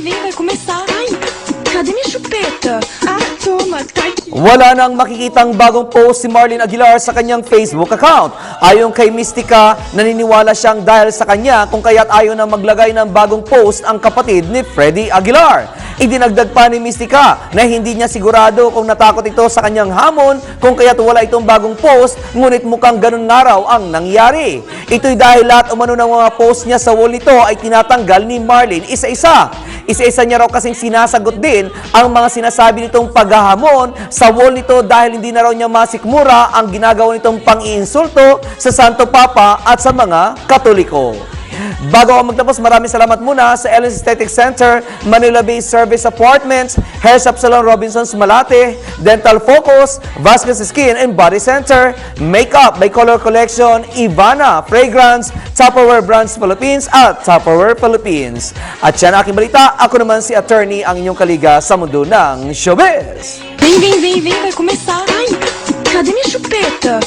vem, vai começar. Ai, cadê minha chupeta? Ah, toma, tá. Wala nang makikitang bagong post si Marlene Aguilar sa kanyang Facebook account. Ayon kay Mystica, naniniwala siyang dahil sa kanya kung kaya't ayaw na maglagay ng bagong post ang kapatid ni Freddy Aguilar. Idinagdag pa ni Mystica na hindi niya sigurado kung natakot ito sa kanyang hamon kung kaya't wala itong bagong post ngunit mukhang ganun nga raw ang nangyari. Ito'y dahil lahat umano ng mga post niya sa wall nito ay tinatanggal ni Marlene isa-isa. Isa-isa niya raw kasing sinasagot din ang mga sinasabi nitong paghahamon sa wall nito dahil hindi na raw niya masikmura ang ginagawa nitong pang-iinsulto sa Santo Papa at sa mga Katoliko. Bago ako magtapos, maraming salamat muna sa Ellis Aesthetic Center, Manila Bay Service Apartments, Hair Shop Salon Robinsons Malate, Dental Focus, Vasquez Skin and Body Center, Makeup by Color Collection, Ivana, Fragrance, Tupperware Brands Philippines at Tupperware Philippines. At yan aking balita, ako naman si attorney ang inyong kaliga sa mundo ng showbiz. Vem, vem, vem, vem, vai começar. Ai, cadê minha chupeta?